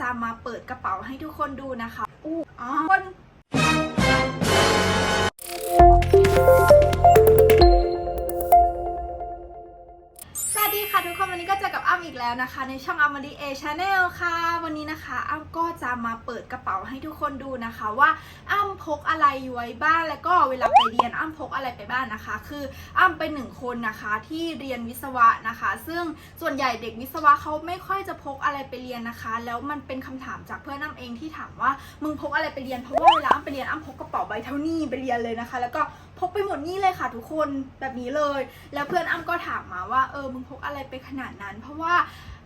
จะมาเปิดกระเป๋าให้ทุกคนดูนะคะอู้อ๋อคน นะคะในช่องอมดีเอชาแนลค่ะ วันนี้นะคะอ้ำก็จะมาเปิดกระเป๋าให้ทุกคนดูนะคะว่าอ้ำพกอะไรไว้บ้างแล้วก็เวลาไปเรียนอ้ำพกอะไรไปบ้างนะคะ คืออ้ำเป็นหนึ่งคนนะคะที่เรียนวิศวะนะคะ ซึ่งส่วนใหญ่เด็กวิศวะเขาไม่ค่อยจะพกอะไรไปเรียนนะคะ แล้วมันเป็นคำถามจากเพื่อนอ้ำเองที่ถามว่ามึงพกอะไรไปเรียนเพราะว่าเวลาอ้ำไปเรียนอ้ำพกกระเป๋าใบเท่านี้ไปเรียนเลยนะคะ แล้วก็พกไปหมดนี่เลยค่ะทุกคนแบบนี้เลย แล้วเพื่อนอ้ำก็ถามมาว่าเออมึงพกอะไรไปขนาดนั้น เพราะว่า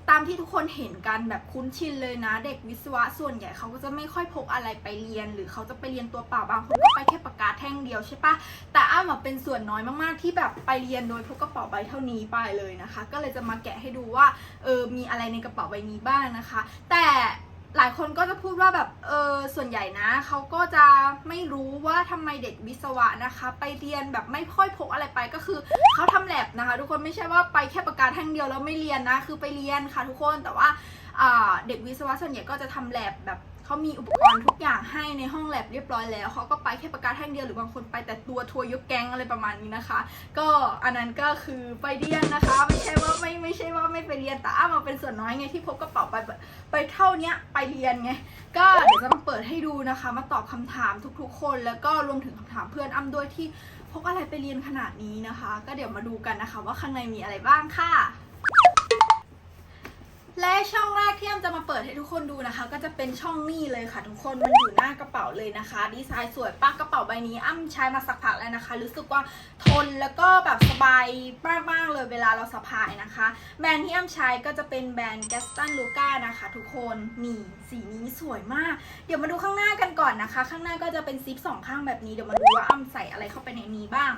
ตามที่ทุกคนเห็นกันแบบคุ้นชินเลยนะ เด็กวิศวะส่วนใหญ่เขาก็จะไม่ค่อยพกอะไรไปเรียน หรือเขาจะไปเรียนตัวเปล่าบางคนก็ไปแค่ปากกาแท่งเดียวใช่ปะแต่อ้ามาเป็นส่วนน้อยมากๆที่แบบไปเรียนโดยพกกระเป๋าใบเท่านี้ไปเลยนะคะ ก็เลยจะมาแกะให้ดูว่าเออมีอะไรในกระเป๋าใบนี้บ้างนะคะ แต่ หลายคนก็จะพูดว่าแบบเออส่วนใหญ่นะเขาก็จะไม่รู้ว่าทำไมเด็กวิศวะนะคะ ไปเรียนแบบไม่ค่อยพกอะไรไปก็คือเขาทำแลบนะคะ ทุกคนไม่ใช่ว่าไปแค่ประกาแท่งเดียวแล้วไม่เรียนนะคือไปเรียนค่ะทุกคนแต่ว่าอ่าเด็กวิศวะส่วนใหญ่ก็จะทำแลบแบบ เขามีอุปกรณ์ทุกอย่างให้ในห้องแลบเรียบร้อยแล้วเขาก็ไปแค่ปากกาแท่งเดียวหรือบางคนไปแต่ตัวทัวร์ยกแก๊งอะไรประมาณนี้นะคะ ก็อันนั้นก็คือไปเรียนนะคะ ไม่ใช่ว่าไม่ไม่ใช่ว่าไม่ไปเรียนแต่อ้ามาเป็นส่วนน้อยไงที่พกกระเป๋าไปไปเท่าเนี้ยไปเรียนไงก็เดี๋ยวจะมาเปิดให้ดูนะคะ มาตอบคำถามทุกๆ คนแล้วก็รวมถึงคำถามเพื่อนอ้ำด้วยที่พกอะไรไปเรียนขนาดนี้นะคะ ก็เดี๋ยวมาดูกันนะคะ ว่าข้างในมีอะไรบ้างค่ะ และช่องแรกที่อ้ำจะมาเปิดให้ทุกคนดูนะคะ ก็จะเป็นช่องนี้เลยค่ะ ทุกคนมันอยู่หน้ากระเป๋าเลยนะคะ ดีไซน์สวยปากกระเป๋าใบนี้อ้ำใช้มาสักพักแล้วนะคะ รู้สึกว่าทนแล้วก็แบบสบายมากๆเลยเวลาเราสะพายนะคะ แบรนด์ที่อ้ำใช้ก็จะเป็นแบรนด์ Gaston Luca นะคะ ทุกคนนี่สีนี้สวยมาก เดี๋ยวมาดูข้างหน้ากันก่อนนะคะ ข้างหน้าก็จะเป็นซิปสองข้างแบบนี้เดี๋ยวมาดูว่าอ้ำใส่อะไรเข้าไปในนี้บ้าง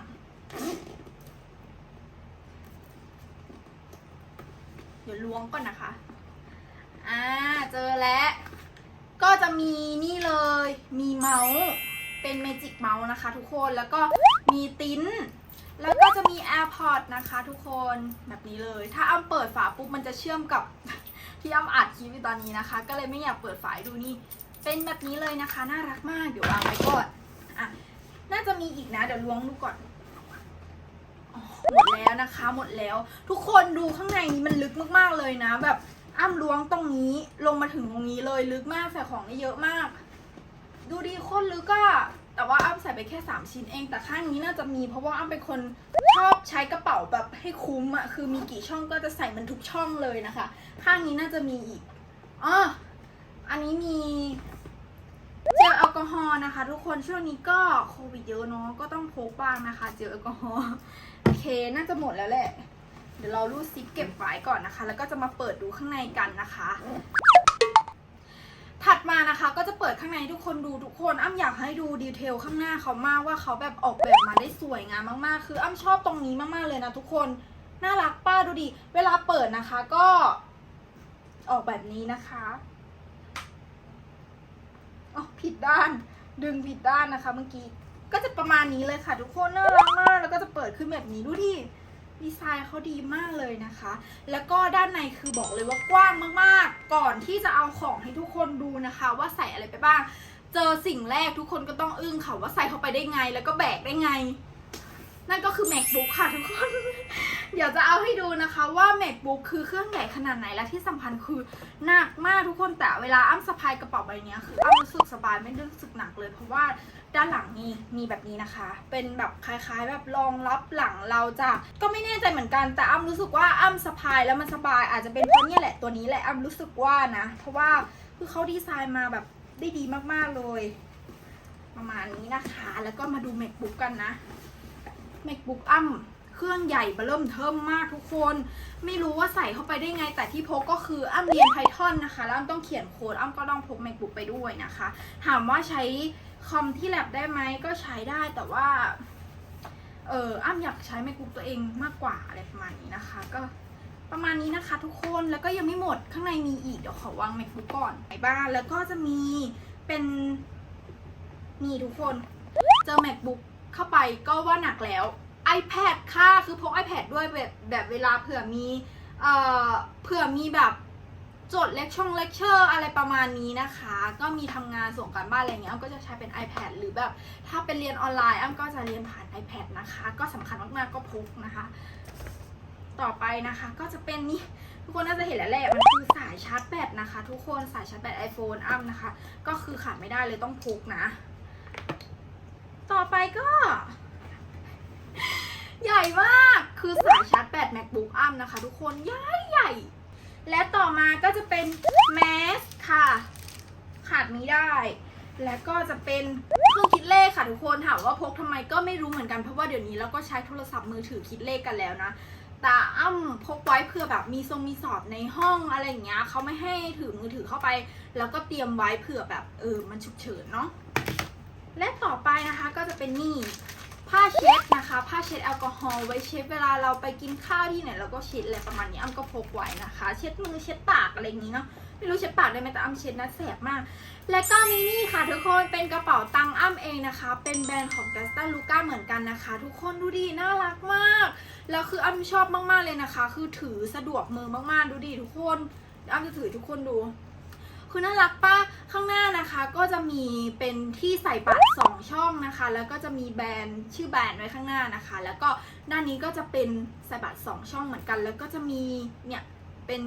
เดี๋ยวล้วงก่อนนะคะ อ่าเจอแล้ว ก็จะมีนี่เลย มีเมาส์เป็นเมจิกเมาส์นะคะทุกคนแล้วก็มีติ้นแล้วก็จะมี AirPods นะคะทุกคนแบบนี้เลย ถ้าอ้ำเปิดฝาปุ๊บมันจะเชื่อมกับ ที่อ้ำอัดคลิปอยู่ตอนนี้นะคะ ก็เลยไม่อยากเปิดฝาดูนี่ เป็นแบบนี้เลยนะคะ น่ารักมากเดี๋ยววางไว้ก่อนอะน่าจะมีอีกนะเดี๋ยวล้วงดูก่อนหมดแล้วนะคะ หมดแล้ว ทุกคนดูข้างในนี้มันลึกมากๆเลยนะ แบบ อ้ำล้วงตรงนี้ลงมาถึงตรงนี้เลยลึกมากใส่ของได้เยอะมาก ดูดีโคตรลึกอะแต่ว่าอ้ำใส่ไปแค่ 3 ชิ้นเอง แต่ข้างนี้น่าจะมี เพราะว่าอ้ำเป็นคนชอบใช้กระเป๋าแบบให้คุ้มอะคือมีกี่ช่องก็จะใส่มันทุกช่องเลยนะคะ ข้างนี้น่าจะมีอีกอ๋ออันนี้มีเจลแอลกอฮอล์นะคะ ทุกคนช่วงนี้ก็โควิดเยอะเนาะก็ต้องพกบ้างนะคะ เจลแอลกอฮอล์โอเคน่าจะหมดแล้วแหละ ดี๋ยวเรารูดซิปเก็บไว้ก่อนนะคะ แล้วก็จะมาเปิดดูข้างในกันนะคะ ถัดมานะคะก็จะเปิดข้างในทุกคนดูทุกคนอ้ำอยากให้ดูดีเทลข้างหน้าเขามากว่าเขาแบบออกแบบมาได้สวยงามมากๆ คืออ้ำชอบตรงนี้มากๆเลยนะทุกคนน่ารักป้าดูดิเวลาเปิดนะคะก็ออกแบบนี้นะคะอ๋อผิดด้านดึงผิดด้านนะคะเมื่อกี้ก็จะประมาณนี้เลยค่ะ ทุกคนน่ารักมากแล้วก็จะเปิดขึ้นแบบนี้ดูดิ ดีไซน์เขาดีมากเลยนะคะ แล้วก็ด้านในคือบอกเลยว่ากว้างมากๆ ก่อนที่จะเอาของให้ทุกคนดูนะคะ ว่าใส่อะไรไปบ้าง เจอสิ่งแรกทุกคนก็ต้องอึ้งค่ะว่าใส่เข้าไปได้ไง แล้วก็แบกได้ไง นั่นก็คือ macbook ค่ะทุกคน เดี๋ยวจะเอาให้ดูนะคะว่า macbook คือเครื่องใหญ่ขนาดไหนและที่สำคัญคือหนักมากทุกคนแต่เวลาอ้ำสะพายกระเป๋าใบนี้คืออ้ำรู้สึกสบายไม่รู้สึกหนักเลยเพราะว่า ด้านหลังนี่มีแบบนี้นะคะ เป็นแบบคล้ายๆ แบบรองรับหลังเราจะก็ไม่แน่ใจเหมือนกันแต่อ้ำรู้สึกว่าอ้ำสะพายแล้วมันสบาย อาจจะเป็นเพราะเนี่ยแหละตัวนี้แหละอ้ำรู้สึกว่านะ เพราะว่าคือเขาดีไซน์มาแบบได้ดีมากๆเลย ประมาณนี้นะคะ แล้วก็มาดูเมคบุ๊กกันนะแมคบุ๊กอ้ำ เครื่องใหญ่เบอเริ่มเทิมมากทุกคน ไม่รู้ว่าใส่เข้าไปได้ไง แต่ที่พกก็คืออ้ำเรียน Python นะคะ แล้วอ้ำต้องเขียนโค้ดอ้ำก็ต้องพก macbook ไปด้วยนะคะ ถามว่าใช้คอมที่แลบได้ไหมก็ใช้ได้แต่ว่า เอออ้ำอยากใช้ macbook ตัวเองมากกว่าอะไรประมาณนี้นะคะ ก็ประมาณนี้นะคะ ทุกคนแล้วก็ยังไม่หมดข้างในมีอีกเดี๋ยวขอวาง macbook ก่อนไปบ้านแล้วก็จะมีเป็นนี่ทุกคน เจอ macbook เข้าไปก็ว่าหนักแล้ว iPad ค่ะ คือพก iPad ด้วยแบบแบบเวลาเผื่อมี เอ่อ เผื่อมีแบบจดเลคช่องเลคเชอร์อะไรประมาณนี้นะคะ ก็มีทำงานส่งการบ้านอะไรเงี้ยอ้ำก็จะใช้เป็น iPad หรือแบบถ้าเป็นเรียนออนไลน์อ้ำก็จะเรียนผ่าน iPad นะคะ ก็สำคัญมากๆก็พกนะคะ ต่อไปนะคะก็จะเป็นนี่ทุกคนน่าจะเห็นแล้วแหละมันคือสายชาร์จแบตนะคะ ทุกคนสายชาร์จแบต iPhone อ้ำนะคะ ก็คือขาดไม่ได้เลยต้องพกนะ ต่อไปก็ ใหญ่มาก คือสายชาร์จแบต MacBook อ้ำนะคะ ทุกคนใหญ่ใหญ่ และต่อมาก็จะเป็นแมสค่ะ ขาดไม่ได้ และก็จะเป็นเครื่องคิดเลขค่ะทุกคนถามว่าพกทำไมก็ไม่รู้เหมือนกัน เพราะว่าเดี๋ยวนี้เราก็ใช้โทรศัพท์มือถือคิดเลขกันแล้วนะแต่อ้ำพกไว้เพื่อแบบมีทรงมีสอบในห้องอะไรอย่างเงี้ยเขาไม่ให้ถือมือถือเข้าไป แล้วก็เตรียมไว้เผื่อแบบเออมันฉุกเฉินเนาะและต่อไปนะคะก็จะเป็นนี่ ผ้าเช็ดนะคะผ้าเช็ดแอลกอฮอล์ไว้เช็ดเวลาเราไปกินข้าวที่ไหนเราก็เช็ดอะไรประมาณนี้อ้ำก็พกไว้นะคะ เช็ดมือเช็ดปากอะไรอย่างนี้เนาะไม่รู้เช็ดปากได้ไหมแต่อ้ำเช็ดนะแสบมาก และก็มีนี่ค่ะทุกคนเป็นกระเป๋าตังค์อ้ำเองนะคะ เป็นแบรนด์ของ g a s t a l u c a เหมือนกันนะคะ ทุกคนดูดิน่ารักมากแล้วคืออ้ำชอบมากๆเลยนะคะ คือถือสะดวกมือมากๆดูดิทุกคนอ้ำจะถือทุกคนดู คือน่ารักป้าข้างหน้านะคะ ก็จะมีเป็นที่ใส่บัตรสองช่องนะคะ แล้วก็จะมีแบรนด์ชื่อแบรนด์ไว้ข้างหน้านะคะ แล้วก็ด้านนี้ก็จะเป็นใส่บัตรสองช่องเหมือนกัน แล้วก็จะมีเนี่ยเป็น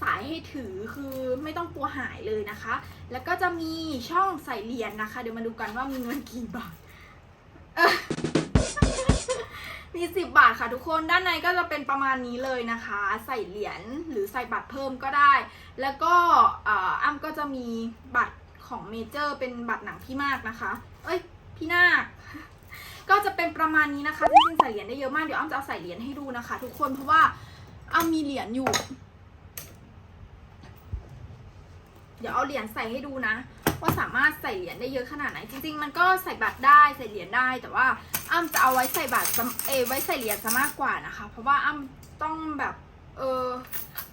สายให้ถือคือไม่ต้องกลัวหายเลยนะคะ แล้วก็จะมีช่องใส่เหรียญนะคะ เดี๋ยวมาดูกันว่ามีเงินกี่บาท มีสิบบาทค่ะทุกคนด้านในก็จะเป็นประมาณนี้เลยนะคะ ใส่เหรียญหรือใส่บัตรเพิ่มก็ได้ แล้วก็อ่ออ้ำก็จะมีบัตรของเมเจอร์ เป็นบัตรหนังพี่มากนะคะ เอ้ยพี่นาคก็จะเป็นประมาณนี้นะคะจริงๆใส่เหรียญได้เยอะมากเดี๋ยวอ้ำจะเอาใส่เหรียญให้ดูนะคะ ทุกคนเพราะว่าอ้ำมีเหรียญอยู่ เดี๋ยวเอาเหรียญใส่ให้ดูนะ ว่าสามารถใส่เหรียญได้เยอะขนาดไหน จริง ๆ มันก็ใส่บัตรได้ใส่เหรียญได้ แต่ว่าอ้ำจะเอาไว้ใส่บัตรเอไว้ใส่เหรียญซะมากกว่านะคะ เพราะว่าอ้ำต้องแบบเออ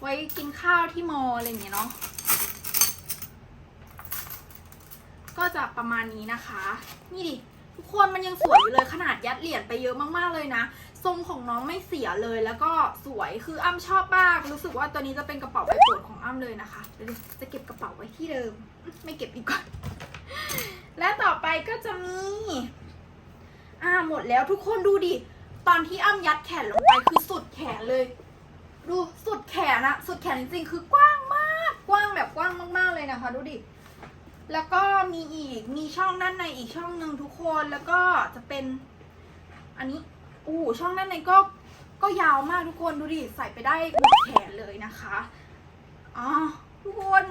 ไว้กินข้าวที่มออะไรอย่างเงี้ยเนาะก็จะประมาณนี้นะคะ นี่ดิทุกคนมันยังสวยอยู่เลยขนาดยัดเหรียญไปเยอะมากๆเลยนะ ทรงของน้องไม่เสียเลยแล้วก็สวยคืออ้ำชอบมาก รู้สึกว่าตัวนี้จะเป็นกระเป๋าใบโปรดของอ้ำเลยนะคะเดี๋ยวจะเก็บกระเป๋าไว้ที่เดิม ไม่เก็บดีกว่าและต่อไปก็จะมี อ่าหมดแล้วทุกคนดูดิ ตอนที่อ้ำยัดแขนลงไปคือสุดแขนเลย ดูสุดแขนอะสุดแขนจริงๆคือกว้างมาก กว้างแบบกว้างมากๆเลยนะคะ ดูดิแล้วก็มีอีกมีช่องด้านในอีกช่องหนึ่งทุกคนแล้วก็จะเป็น อันนี้ อู้ช่องด้านในก็ก็ยาวมากทุกคนดูดิใส่ไปได้หมดแขนเลยนะคะอ๋อทุกคน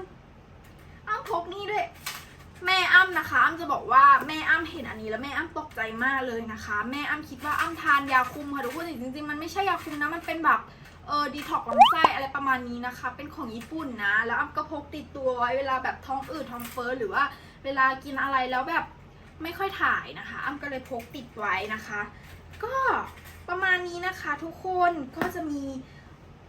อ้ำพกนี่ด้วยแม่อ้ำนะคะอ้ำจะบอกว่าแม่อ้ำเห็นอันนี้แล้วแม่อ้ำตกใจมากเลยนะคะ แม่อ้ำคิดว่าอ้ำทานยาคุมค่ะทุกคนจริงๆมันไม่ใช่ยาคุมนะมันเป็นแบบเออดีท็อกลำไส้อะไรประมาณนี้นะคะ เป็นของญี่ปุ่นนะ แล้วอ้ำก็พกติดตัวไว้เวลาแบบท้องอืดท้องเฟ้อหรือว่าเวลากินอะไรแล้วแบบไม่ค่อยถ่ายนะคะ อ้ำก็เลยพกติดไว้นะคะ ก็ประมาณนี้นะคะทุกคนก็จะมี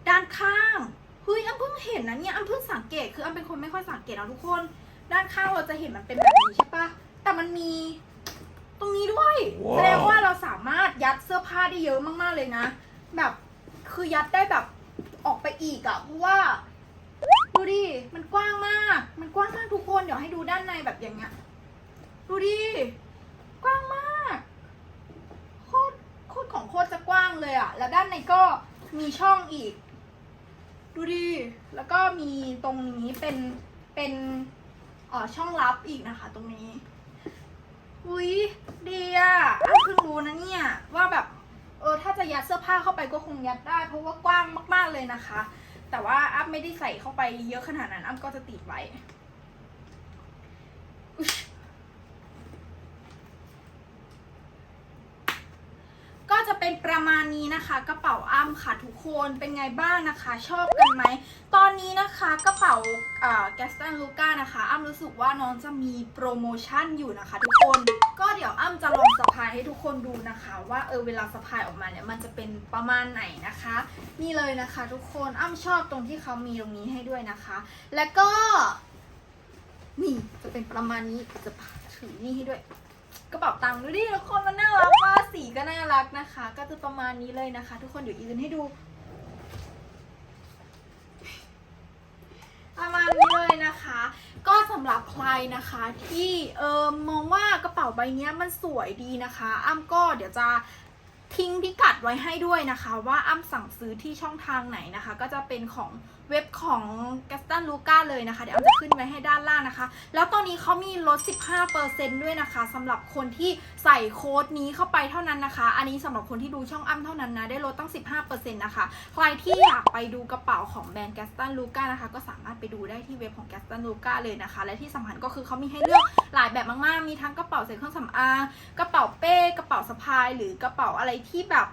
ด้านข้างเฮ้ยอ้ำเพิ่งเห็นนะเนี่ยอ้ำเพิ่งสังเกตคืออ้ำเป็นคนไม่ค่อยสังเกตนะทุกคน ด้านข้างเราจะเห็นมันเป็นแบบนี้ใช่ปะแต่มันมีตรงนี้ด้วยว้าวแสดงว่าเราสามารถยัดเสื้อผ้าได้เยอะมากๆเลยนะ แบบคือยัดได้แบบออกไปอีกอะเพราะว่าดูดิมันกว้างมาก มันกว้างมากทุกคนเดี๋ยวให้ดูด้านในแบบอย่างเงี้ยดูดิกว้างมากโคตรโคตร ของโคตรจะกว้างเลยอะแล้วด้านในก็มีช่องอีก ดูดิ แล้วก็มีตรงนี้เป็นเป็นเอ่อช่องลับอีกนะคะ ตรงนี้ อุ้ยดีอะอ้าวเพิ่งรู้นะเนี่ยว่าแบบเออถ้าจะยัดเสื้อผ้าเข้าไปก็คงยัดได้ เพราะว่ากว้างมากๆเลยนะคะ แต่ว่าอัพไม่ได้ใส่เข้าไปเยอะขนาดนั้นอัพก็จะติดไว้อุ๊ยก็จะเป็านี้นะคะกระเป๋าอ้ำค่ะทุกคนเป็นไงบ้างนะคะ ชอบกันไหมตอนนี้นะคะกระเป๋าแกสตันลูก้านะคะ อ้ำรู้สึกว่าน้องจะมีโปรโมชั่นอยู่นะคะ ทุกคนก็เดี๋ยวอ้ำจะลองสะพายให้ทุกคนดูนะคะ ว่าเออเวลาสะพายออกมาเนี่ยมันจะเป็นประมาณไหนนะคะ นี่เลยนะคะ ทุกคนอ้ำชอบตรงที่เขามีตรงนี้ให้ด้วยนะคะ แล้วก็นี่จะเป็นประมาณนี้จะถือนี่ให้ด้วย ระเป๋าตังค์ดูดิทุกคนมันน่ารักมากสีก็น่ารักนะคะ ก็จะประมาณนี้เลยนะคะ ทุกคนเดี๋ยวยืนให้ดูเอามาณนี้เลยนะคะ ก็สำหรับใครนะคะที่เออมองว่ากระเป๋าใบนี้มันสวยดีนะคะ อ้ำก็เดี๋ยวจะทิ้งพิกัดไว้ให้ด้วยนะคะ ว่าอ้ำสั่งซื้อที่ช่องทางไหนนะคะ ก็จะเป็นของเว็บของ g a s t o n l u c a เลยนะคะ เดี๋ยวอ้ำจะขึ้นไว้ให้ด้านล่างนะคะ แล้วตอนนี้เขามีลด 15%ด้วยนะคะสำหรับคนที่ใส่โค้ดนี้เข้าไปเท่านั้นนะคะ อันนี้สำหรับคนที่ดูช่องอ้ำเท่านั้นนะ ได้ลดตั้ง 15%นะคะ ใครที่อยากไปดูกระเป๋าของแบรนด์ g a s t o n l u c a นะคะ ก็สามารถไปดูได้ที่เว็บของ g a s t o n l u c a เลยนะคะ และที่สำคัญก็คือเขามีให้เลือกหลายแบบมากๆ มีทั้งกระเป๋าใส่เครื่องสำอาง กระเป๋าเป้ กระเป๋าสะพาย หรือกระเป๋าอะไรที่แบบ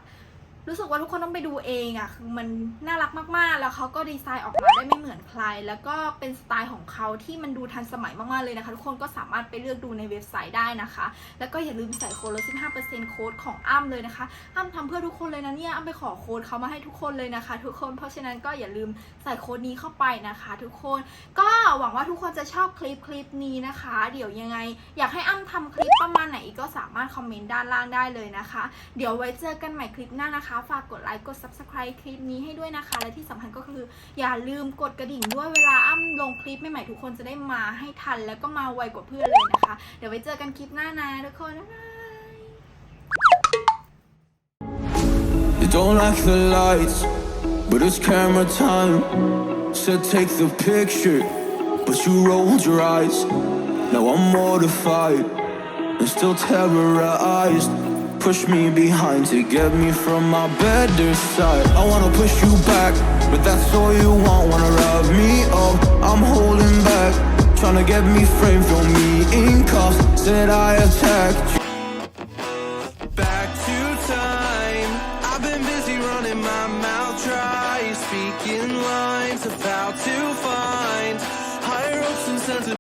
รู้สึกว่าทุกคนต้องไปดูเองอะ่ะคือมันน่ารักมากๆ แล้วเขาก็ดีไซน์ออกมาได้ไม่เหมือนใคร แล้วก็เป็นสไตล์ของเขาที่มันดูทันสมัยมากๆเลยนะคะ ทุกคนก็สามารถไปเลือกดูในเว็บไซต์ได้นะคะ แล้วก็อย่าลืมใส่โค้ดลด15%โค้ดของอ้ำเลยนะคะ อ้ำทำเพื่อทุกคนเลยนะเนี่ย อ้ำไปขอโค้ดเขามาให้ทุกคนเลยนะคะ ทุกคน เพราะฉะนั้นก็อย่าลืมใส่โค้ดนี้เข้าไปนะคะ ทุกคน ก็หวังว่าทุกคนจะชอบคลิปคลิปนี้นะคะ เดี๋ยวยังไง อยากให้อ้ำทำคลิปประมาณไหนอีกก็สามารถคอมเมนต์ด้านล่างได้เลยนะคะ เดี๋ยวไว้เจอกันใหม่คลิปหน้านะคะฝากกดไลค์กด subscribe คลิปนี้ให้ด้วยนะคะ และที่สำคัญก็คือ อย่าลืมกดกระดิ่งด้วยเวลาอ้ำลงคลิปใหม่ๆทุกคนจะได้มาให้ทัน แล้วก็มาไวกว่าเพื่อนเลยนะคะ เดี๋ยวไว้เจอกันคลิปหน้านะทุกคนบ๊ายบาย You don't like the lights, but it's camera time. Said take the picture, but you rolled your eyes. Now I'm mortified and still terrorized. Push me behind to get me from my better side. I wanna push you back, but that's all you want. Wanna rub me up, I'm holding back. Trying to get me framed, throw me in cuffs. Said I attacked